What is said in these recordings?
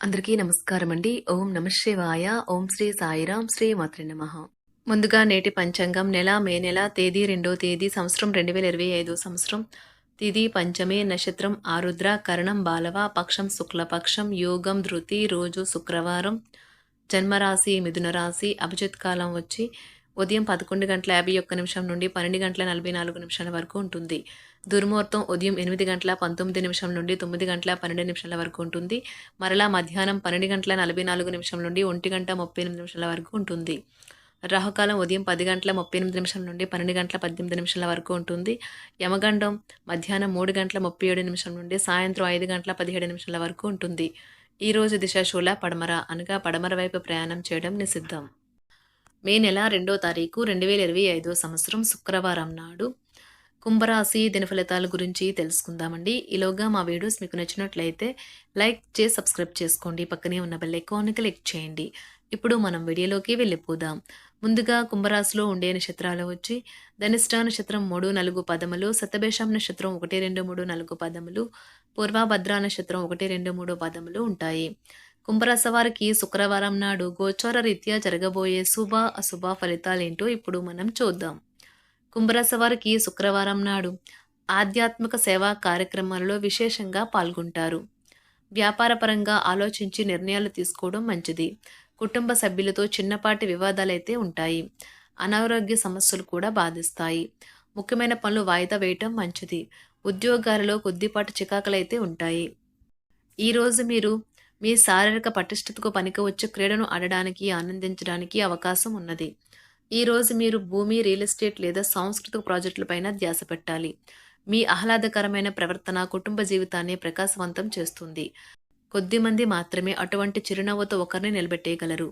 అందరికీ నమస్కారం అండి ఓం నమశివాయ ఓం శ్రీ సాయిరాం. శ్రీ మాత్రి నమ. ముందుగా నేటి పంచాంగం నెల మే నెల తేదీ రెండో తేదీ సంవత్సరం రెండు వేల ఇరవై ఐదో సంవత్సరం. తిది పంచమే నక్షత్రం ఆరుద్ర కరణం బాలవ పక్షం శుక్లపక్షం యోగం ధృతి రోజు శుక్రవారం. జన్మరాశి మిథున రాశి అభిజిత్ కాలం వచ్చి ఉదయం పదకొండు గంటల యాభై ఒక్క నిమిషం నుండి పన్నెండు గంటల నలభై నాలుగు నిమిషాల వరకు ఉంటుంది. దుర్ముహూర్తం ఉదయం ఎనిమిది గంటల పంతొమ్మిది నిమిషం నుండి తొమ్మిది గంటల పన్నెండు నిమిషాల వరకు ఉంటుంది. మరలా మధ్యాహ్నం పన్నెండు గంటల నలభై నాలుగు నిమిషం నుండి ఒంటి గంట ముప్పై ఎనిమిది నిమిషాల వరకు ఉంటుంది. రాహుకాలం ఉదయం పది గంటల ముప్పై ఎనిమిది నిమిషాల నుండి పన్నెండు గంటల పద్దెనిమిది నిమిషాల వరకు ఉంటుంది. యమగండం మధ్యాహ్నం మూడు గంటల ముప్పై ఏడు నిమిషం నుండి సాయంత్రం ఐదు గంటల పదిహేడు నిమిషాల వరకు ఉంటుంది. ఈరోజు దిశాశూల పడమర అనగా పడమర వైపు ప్రయాణం చేయడం నిషిద్ధం. మే నెల రెండో తారీఖు రెండు వేల ఇరవై ఐదో సంవత్సరం శుక్రవారం నాడు కుంభరాశి దిన ఫలితాల గురించి తెలుసుకుందామండి. ఈలోగా మా వీడియోస్ మీకు నచ్చినట్లయితే లైక్ చేసి సబ్స్క్రైబ్ చేసుకోండి. పక్కనే ఉన్న బెల్ ఐకాన్ని క్లిక్ చేయండి. ఇప్పుడు మనం వీడియోలోకి వెళ్ళిపోదాం. ముందుగా కుంభరాశిలో ఉండే నక్షత్రాలు వచ్చి ధనిష్ట నక్షత్రం మూడు నలుగు పదములు సతభేషం నక్షత్రం ఒకటి రెండు మూడు నాలుగు పదములు పూర్వభద్ర నక్షత్రం ఒకటి రెండు మూడు పదములు ఉంటాయి. కుంభరాశి వారికి శుక్రవారం నాడు గోచార రీత్యా జరగబోయే శుభ అశుభ ఫలితాలేంటో ఇప్పుడు మనం చూద్దాం. కుంభరాశి వారికి శుక్రవారం నాడు ఆధ్యాత్మిక సేవా కార్యక్రమాలలో విశేషంగా పాల్గొంటారు. వ్యాపారపరంగా ఆలోచించి నిర్ణయాలు తీసుకోవడం మంచిది. కుటుంబ సభ్యులతో చిన్నపాటి వివాదాలైతే ఉంటాయి. అనారోగ్య సమస్యలు కూడా బాధిస్తాయి. ముఖ్యమైన పనులు వాయిదా వేయటం మంచిది. ఉద్యోగాలలో కొద్దిపాటి చికాకులైతే ఉంటాయి. ఈరోజు మీరు మీ శారీరక పటిష్టతకు పనికి వచ్చే క్రీడను ఆడడానికి ఆనందించడానికి అవకాశం ఉన్నది. ఈరోజు మీరు భూమి రియల్ ఎస్టేట్ లేదా సాంస్కృతిక ప్రాజెక్టులపైన ధ్యాస పెట్టాలి. మీ ఆహ్లాదకరమైన ప్రవర్తన కుటుంబ జీవితాన్ని ప్రకాశవంతం చేస్తుంది. కొద్దిమంది మాత్రమే అటువంటి చిరునవ్వుతో ఒకరిని నిలబెట్టేయగలరు.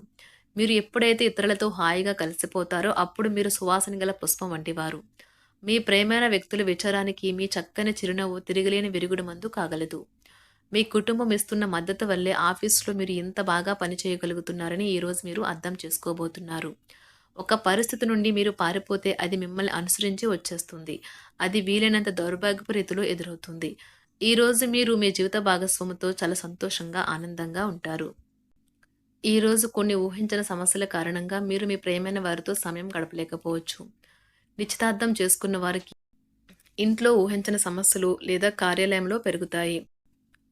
మీరు ఎప్పుడైతే ఇతరులతో హాయిగా కలిసిపోతారో అప్పుడు మీరు సువాసన గల పుష్పం వంటివారు. మీ ప్రేమైన వ్యక్తుల విచారానికి మీ చక్కని చిరునవ్వు తిరిగిలేని విరుగుడు మందు కాగలదు. మీ కుటుంబం ఇస్తున్న మద్దతు వల్లే ఆఫీసులో మీరు ఇంత బాగా పనిచేయగలుగుతున్నారని ఈరోజు మీరు అర్థం చేసుకోబోతున్నారు. ఒక పరిస్థితి నుండి మీరు పారిపోతే అది మిమ్మల్ని అనుసరించి వచ్చేస్తుంది. అది వీలైనంత దౌర్భాగ్యపు రీతిలో ఎదురవుతుంది. ఈరోజు మీరు మీ జీవిత భాగస్వామితో చాలా సంతోషంగా ఆనందంగా ఉంటారు. ఈరోజు కొన్ని ఊహించిన సమస్యల కారణంగా మీరు మీ ప్రేమైన వారితో సమయం గడపలేకపోవచ్చు. నిశ్చితార్థం చేసుకున్న వారికి ఇంట్లో ఊహించిన సమస్యలు లేదా కార్యాలయంలో పెరుగుతాయి.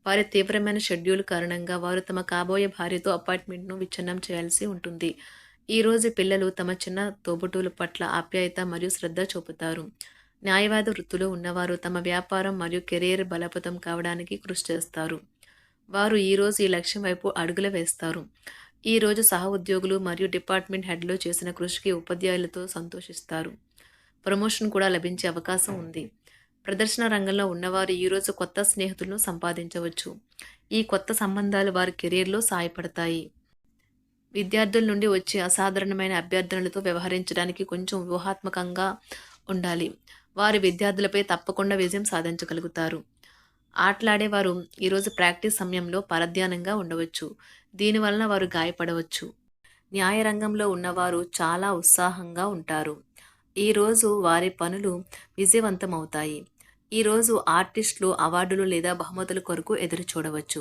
వారి తీవ్రమైన షెడ్యూల్ కారణంగా వారు తమ కాబోయే భార్యతో అపార్ట్మెంట్ను విచ్ఛిన్నం చేయాల్సి ఉంటుంది. ఈరోజు పిల్లలు తమ చిన్న తోబుటూల పట్ల ఆప్యాయత మరియు శ్రద్ధ చూపుతారు. న్యాయవాద వృత్తిలో ఉన్నవారు తమ వ్యాపారం మరియు కెరీర్ బలపతం కావడానికి కృషి చేస్తారు. వారు ఈరోజు ఈ లక్ష్యం వైపు అడుగులు వేస్తారు. ఈరోజు సహ ఉద్యోగులు మరియు డిపార్ట్మెంట్ హెడ్లో చేసిన కృషికి ఉపాధ్యాయులతో సంతోషిస్తారు. ప్రమోషన్ కూడా లభించే అవకాశం ఉంది. ప్రదర్శన రంగంలో ఉన్నవారు ఈరోజు కొత్త స్నేహితులను సంపాదించవచ్చు. ఈ కొత్త సంబంధాలు వారి కెరీర్లో సాయపడతాయి. విద్యార్థుల నుండి వచ్చే అసాధారణమైన అభ్యర్థనలతో వ్యవహరించడానికి కొంచెం వ్యూహాత్మకంగా ఉండాలి. వారి విద్యార్థులపై తప్పకుండా విజయం సాధించగలుగుతారు. ఆటలాడేవారు ఈరోజు ప్రాక్టీస్ సమయంలో పరధ్యానంగా ఉండవచ్చు. దీనివలన వారు గాయపడవచ్చు. న్యాయ రంగంలో ఉన్నవారు చాలా ఉత్సాహంగా ఉంటారు. ఈరోజు వారి పనులు విజయవంతమవుతాయి. ఈరోజు ఆర్టిస్టులు అవార్డులు లేదా బహుమతుల కొరకు ఎదురు చూడవచ్చు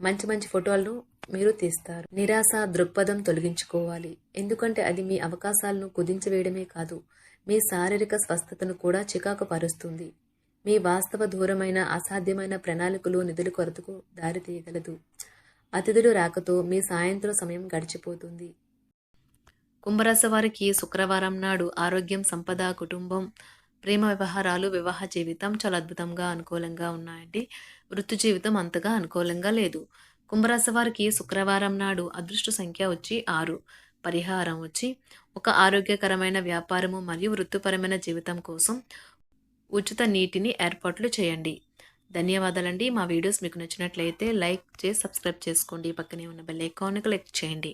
మంచి మంచి ఫోటోలను మీరు తీస్తారు. నిరాశ దృక్పథం తొలగించుకోవాలి. ఎందుకంటే అది మీ అవకాశాలను కుదించవేయడమే కాదు మీ శారీరక స్వస్థతను కూడా చికాకు పరుస్తుంది మీ వాస్తవ దూరమైన అసాధ్యమైన ప్రణాళికలు నిధుల కొరతకు దారితీయగలదు అతిథులు రాకతో మీ సాయంత్రం సమయం గడిచిపోతుంది. కుంభరాశి వారికి శుక్రవారం నాడు ఆరోగ్యం సంపద కుటుంబం ప్రేమ వ్యవహారాలు వివాహ జీవితం చాలా అద్భుతంగా అనుకూలంగా ఉన్నాయండి. వృత్తి జీవితం అంతగా అనుకూలంగా లేదు. కుంభరాశి వారికి శుక్రవారం నాడు అదృష్ట సంఖ్య వచ్చి ఆరు. పరిహారం వచ్చి ఒక ఆరోగ్యకరమైన వ్యాపారము మరియు వృత్తిపరమైన జీవితం కోసం ఉచిత నీటిని ఏర్పాట్లు చేయండి. ధన్యవాదాలండి. మా వీడియోస్ మీకు నచ్చినట్లయితే లైక్ చేసి సబ్స్క్రైబ్ చేసుకోండి. పక్కనే ఉన్న బెల్ ఐకాన్ క్లిక్ చేయండి.